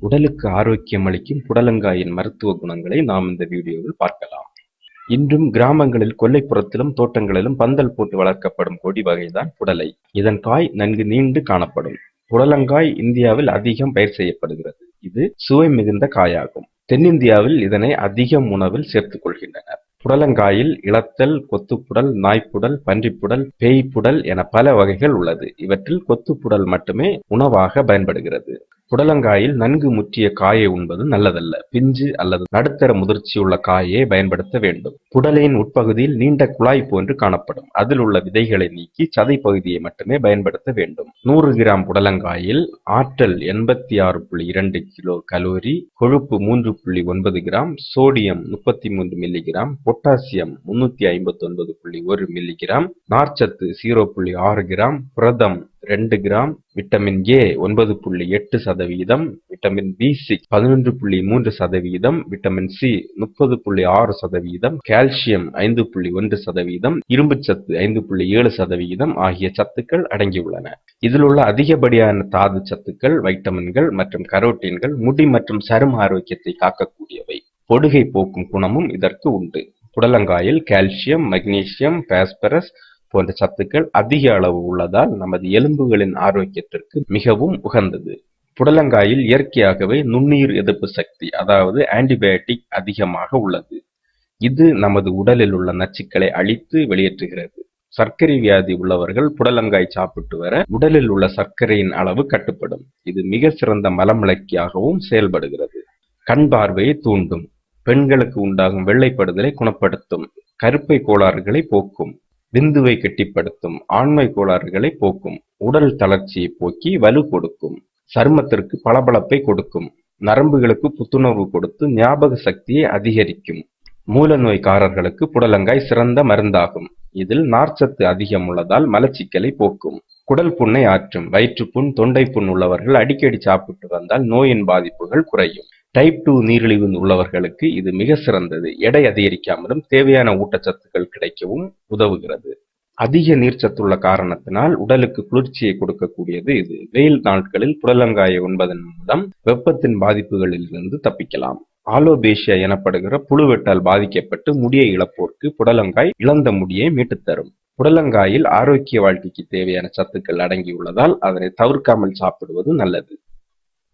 உடலுக்கு ஆரோக்கியம் அளிக்கும் புடலங்காயின் மருத்துவ குணங்களை நாம் இந்த வீடியோவில் பார்க்கலாம். இன்றும் கிராமங்களில் கொல்லைப்புறத்திலும் தோட்டங்களிலும் பந்தல் போட்டு வளர்க்கப்படும் கொடி வகைதான் புடலை. இதன் காய் நன்கு நீண்டு காணப்படும். புடலங்காய் இந்தியாவில் அதிகம் பயிர் செய்யப்படுகிறது. இது சுவை மிகுந்த காயாகும். தென்னிந்தியாவில் இதனை அதிகம் உணவில் சேர்த்துக் கொள்கின்றனர். புடலங்காயில் இளத்தல் கொத்துப்புடல் நாய்ப்புடல் பன்றிப்புடல் பேய்ப்புடல் என பல வகைகள் உள்ளது. இவற்றில் கொத்துப்புடல் மட்டுமே உணவாக பயன்படுகிறது. புடலங்காயில் நன்கு முற்றிய காயை உண்பது நல்லதல்ல. பிஞ்சு அல்லது நடுத்தர முதிர்ச்சியுள்ள காயை பயன்படுத்த வேண்டும். புடலையின் உட்பகுதியில் நீண்ட குழாய் போன்று காணப்படும். அதில் உள்ள விதைகளை நீக்கி சதை பகுதியை மட்டுமே பயன்படுத்த வேண்டும். நூறு கிராம் புடலங்காயில் ஆற்றல் எண்பத்தி ஆறு புள்ளி இரண்டு கிலோ கலோரி கொழுப்பு மூன்று புள்ளி ஒன்பது கிராம் சோடியம் முப்பத்தி மூன்று மில்லிகிராம் பொட்டாசியம் முன்னூத்தி ஐம்பத்தி ஒன்பது புள்ளி ஒரு மில்லிகிராம் நார்ச்சத்து ஜீரோ புள்ளி ஆறு கிராம் புரதம் ரெண்டு கிராம் விட்டமின் ஏ ஒன்பது புள்ளி எட்டு சதவீதம் விட்டமின் பி சிக்ஸ் பதினொன்று புள்ளி மூன்று சதவீதம் விட்டமின் சி முப்பது புள்ளி ஆறு சதவீதம் கால்சியம் ஐந்து புள்ளி ஒன்று சதவீதம் இரும்புச்சத்து ஐந்து புள்ளி ஏழு சதவீதம் ஆகிய சத்துக்கள் அடங்கியுள்ளன. இதில் உள்ள அதிகப்படியான தாது சத்துக்கள் வைட்டமின்கள் மற்றும் கரோட்டீன்கள் முடி மற்றும் சரும ஆரோக்கியத்தை காக்கக்கூடியவை. பொடுகை போக்கும் குணமும் இதற்கு உண்டு. புடலங்காயில் கால்சியம் மக்னீசியம் பாஸ்பரஸ் போன்ற சத்துக்கள் அதிக அளவு உள்ளதால் நமது எலும்புகளின் ஆரோக்கியத்திற்கு மிகவும் உகந்தது. புடலங்காயில் இயற்கையாகவே நுண்ணுயிர் எதிர்ப்பு சக்தி அதாவது ஆன்டிபயோட்டிக் அதிகமாக உள்ளது. இது நமது உடலில் உள்ள நச்சுக்களை அழித்து வெளியேற்றுகிறது. சர்க்கரை வியாதி உள்ளவர்கள் புடலங்காய் சாப்பிட்டு வர உடலில் உள்ள சர்க்கரையின் அளவு கட்டுப்படும். இது மிக சிறந்த மலமிளக்கியாகவும் செயல்படுகிறது. கண் பார்வையை தூண்டும். பெண்களுக்கு உண்டாகும் வெள்ளைப்படுதலை குணப்படுத்தும். கருப்பை கோளாறுகளை போக்கும். விந்துவை கெட்டிப்படுத்தும் ஆண்மை கோளாறுகளை போக்கும் உடல் தளர்ச்சியை போக்கி வலு கொடுக்கும் சருமத்திற்கு பளபளப்பை கொடுக்கும் நரம்புகளுக்கு புத்துணர்வு கொடுத்து ஞாபக சக்தியை அதிகரிக்கும் மூல நோய்க்காரர்களுக்கு புடலங்காய் சிறந்த மருந்தாகும். இதில் நார்ச்சத்து அதிகம் உள்ளதால் மலச்சிக்கலை போக்கும். குடல் புண்ணை ஆற்றும் வயிற்றுப்புண் தொண்டை புண் உள்ளவர்கள் அடிக்கடி சாப்பிட்டு வந்தால் நோயின் பாதிப்புகள் குறையும். டைப் டூ நீரிழிவு உள்ளவர்களுக்கு இது மிக சிறந்தது. எடை அதிகரிக்காமலும் தேவையான ஊட்டச்சத்துக்கள் கிடைக்கவும் உதவுகிறது. அதிக நீர்ச்சத்துள்ள காரணத்தினால் உடலுக்கு குளிர்ச்சியை கொடுக்கக்கூடியது இது. வெயில் நாட்களில் புடலங்காயை உண்பதன் மூலம் வெப்பத்தின் பாதிப்புகளில் இருந்து தப்பிக்கலாம். ஆலோபேஷியா எனப்படுகிற புழுவெட்டால் பாதிக்கப்பட்டு முடியை இழப்போருக்கு புடலங்காய் இழந்த முடியை மீட்டுத் தரும். புடலங்காயில் ஆரோக்கிய வாழ்க்கைக்கு தேவையான சத்துக்கள் அடங்கியுள்ளதால் அதனை தவிர்க்காமல் சாப்பிடுவது நல்லது.